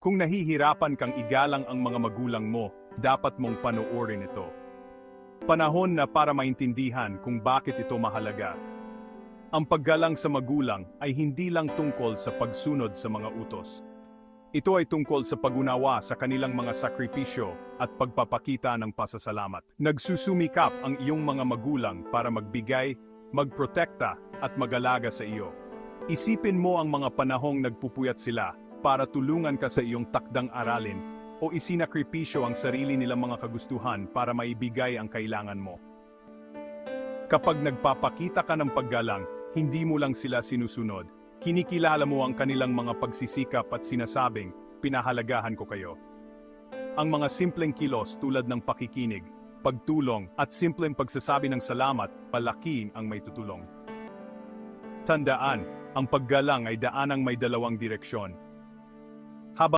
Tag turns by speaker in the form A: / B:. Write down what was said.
A: Kung nahihirapan kang igalang ang mga magulang mo, dapat mong panoorin ito. Panahon na para maintindihan kung bakit ito mahalaga. Ang paggalang sa magulang ay hindi lang tungkol sa pagsunod sa mga utos. Ito ay tungkol sa pagunawa sa kanilang mga sakripisyo at pagpapakita ng pasasalamat. Nagsusumikap ang iyong mga magulang para magbigay, magprotekta at mag-alaga sa iyo. Isipin mo ang mga panahong nagpupuyat sila para tulungan ka sa iyong takdang aralin o isinakripisyo ang sarili nilang mga kagustuhan para maibigay ang kailangan mo. Kapag nagpapakita ka ng paggalang, hindi mo lang sila sinusunod. Kinikilala mo ang kanilang mga pagsisikap at sinasabing, pinahalagahan ko kayo. Ang mga simpleng kilos tulad ng pakikinig, pagtulong at simpleng pagsasabi ng salamat, palaki ang may tutulong. Tandaan, ang paggalang ay daanang may dalawang direksyon.